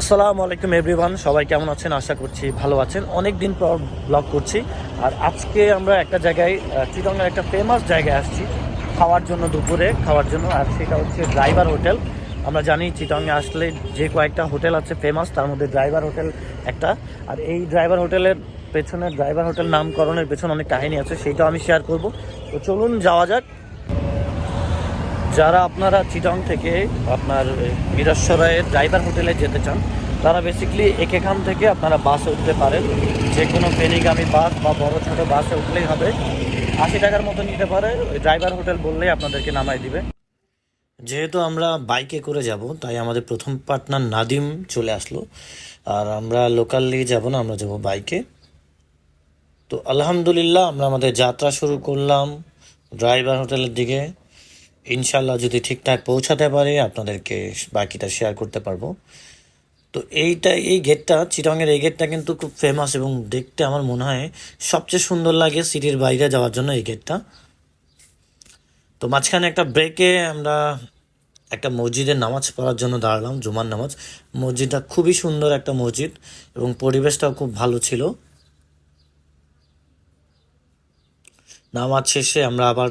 আসসালামু আলাইকুম এভরিওয়ান, সবাই কেমন আছেন? আশা করছি ভালো আছেন। অনেক দিন পর ব্লগ করছি। আর আজকে আমরা একটা জায়গায় চিটঙ্গের একটা ফেমাস জায়গায় আসছি। খাওয়ার জন্য, দুপুরে খাওয়ার জন্য। আর সেটা হচ্ছে ড্রাইভার হোটেল আমরা জানি চিটঙ্গে আসলে যে কয়েকটা হোটেল আছে ফেমাস তার মধ্যে ড্রাইভার হোটেল একটা। আর এই ড্রাইভার হোটেলের পেছনে ড্রাইভার হোটেল নামকরণের পেছনে অনেক কাহিনী আছে সেইটাও আমি শেয়ার করব। তো চলুন যাওয়া যাক। যারা আপনারা চিটং থেকে আপনার মিরাশ্বরায়ের ড্রাইভার হোটেলে যেতে চান, তারা বেসিক্যালি এখান থেকে আপনারা বাসে উঠতে পারেন। যে কোনো ফেরিগামী বাস বা বড় ছোটো বাসে উঠলেই হবে। আশি টাকার মতো নিতে পারে ড্রাইভার হোটেল বললেই আপনাদেরকে নামাই দিবে। যেহেতু আমরা বাইকে করে যাব, তাই আমাদের প্রথম পার্টনার নাদিম চলে আসলো। আর আমরা লোকালি যাব না, আমরা যাব বাইকে তো আলহামদুলিল্লাহ, আমরা আমাদের যাত্রা শুরু করলাম ড্রাইভার হোটেলের দিকে। ইনশাল্লাহ যদি ঠিকঠাক পৌঁছাতে পারি, আপনাদেরকে বাকিটা শেয়ার করতে পারব। তো এইটা, এই গেটটা চিটংয়ের এই গেটটা কিন্তু খুব ফেমাস এবং দেখতে আমার মনে হয় সবচেয়ে সুন্দর লাগে সিটির বাইরে যাওয়ার জন্য এই গেটটা তো মাঝখানে একটা ব্রেকে আমরা একটা মসজিদের নামাজ পড়ার জন্য দাঁড়ালাম, জুমার নামাজ। মসজিদটা খুবই সুন্দর একটা মসজিদ এবং পরিবেশটাও খুব ভালো ছিল। নামাজ শেষে আমরা আবার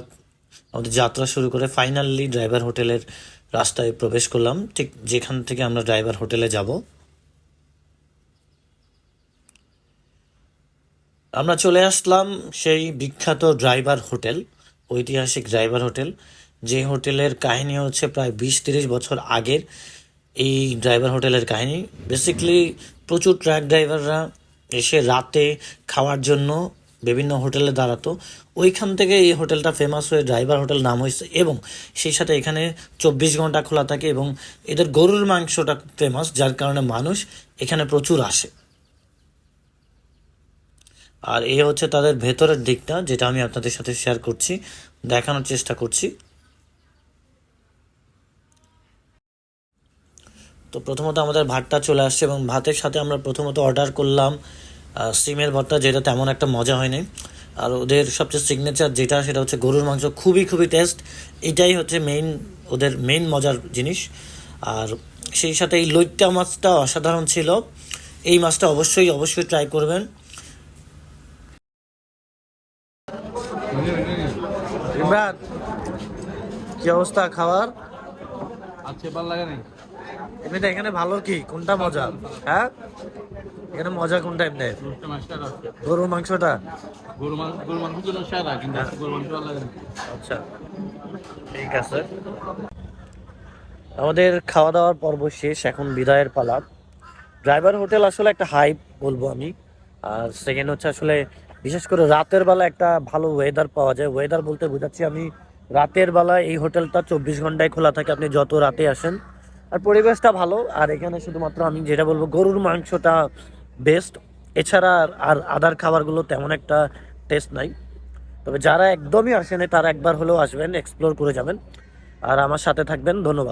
আমাদের যাত্রা শুরু করে ফাইনালি ড্রাইভার হোটেলের রাস্তায় প্রবেশ করলাম। ঠিক যেখান থেকে আমরা ড্রাইভার হোটেলে যাব। আমরা চলে আসলাম সেই বিখ্যাত ড্রাইভার হোটেল ঐতিহাসিক ড্রাইভার হোটেল যে হোটেলের কাহিনী হচ্ছে প্রায় বিশ তিরিশ বছর আগের এই ড্রাইভার হোটেলের কাহিনী। বেসিক্যালি প্রচুর ট্রাক ড্রাইভাররা এসে রাতে খাওয়ার জন্য বিভিন্ন হোটেলে দাঁড়াতো। ওইখান থেকে এই হোটেলটা ফেমাস হয়ে ড্রাইভার হোটেল নাম হয়েছে এবং সেই সাথে এখানে চব্বিশ ঘণ্টা খোলা থাকে এবং এদের গরুর মাংসটা ফেমাস যার কারণে মানুষ এখানে প্রচুর আসে। আর এ হচ্ছে তাদের ভেতরের দিকটা, যেটা আমি আপনাদের সাথে শেয়ার করছি, দেখানোর চেষ্টা করছি। তো প্রথমত আমাদের ভাতটা চলে আসছে এবং ভাতের সাথে আমরা প্রথমত অর্ডার করলাম সিমের ভর্তা যেটা তেমন একটা মজা হয়নি। আর ওদের সবচেয়ে সিগনেচার যেটা, সেটা হচ্ছে গরুর মাংস। খুবই খুবই টেস্ট এটাই হচ্ছে মেইন ওদের মেইন মজার জিনিস। আর সেই সাথে এই লইট্টা মাছটা অসাধারণ ছিল। এই মাছটা অবশ্যই অবশ্যই ট্রাই করবেন। কি অবস্থা খাবার? আজকে ভালো লাগে নাই? এমনিতে এখানে ভালো কি? কোনটা মজা? হ্যাঁ? এখানে মজা কোনটা এমনি? গরুর মাংসটা? গরু মাংস গরু মাংস জন্য সেরা কিন্তু আজকে গরু মাংস ভালো লাগে আচ্ছা। ঠিক আছে। আমাদের খাওয়া দাওয়ার পর্ব শেষ এখন বিদায়ের পালা। ড্রাইভার হোটেল আসলে একটা হাইপ বলব আমি। আর সেকেন্ড হচ্ছে আসলে বিশেষ করে রাতের বেলা একটা ভালো ওয়েদার পাওয়া যায়। ওয়েদার বলতে বোঝাচ্ছি আমি রাতের বেলা এই হোটেলটা চব্বিশ ঘন্টায় খোলা থাকে, আপনি যত রাতে আসেন। আর পরিবেশটা ভালো, আর এখানে শুধুমাত্র আমি যেটা বলব, গরুর মাংসটা বেস্ট এছাড়া আর- আদার খাবারগুলো তেমন একটা টেস্ট নাই। তবে যারা একদমই আসেনি, তারা একবার হলেও আসবেন এক্সপ্লোর করে যাবেন। আর আমার সাথে থাকবেন, ধন্যবাদ।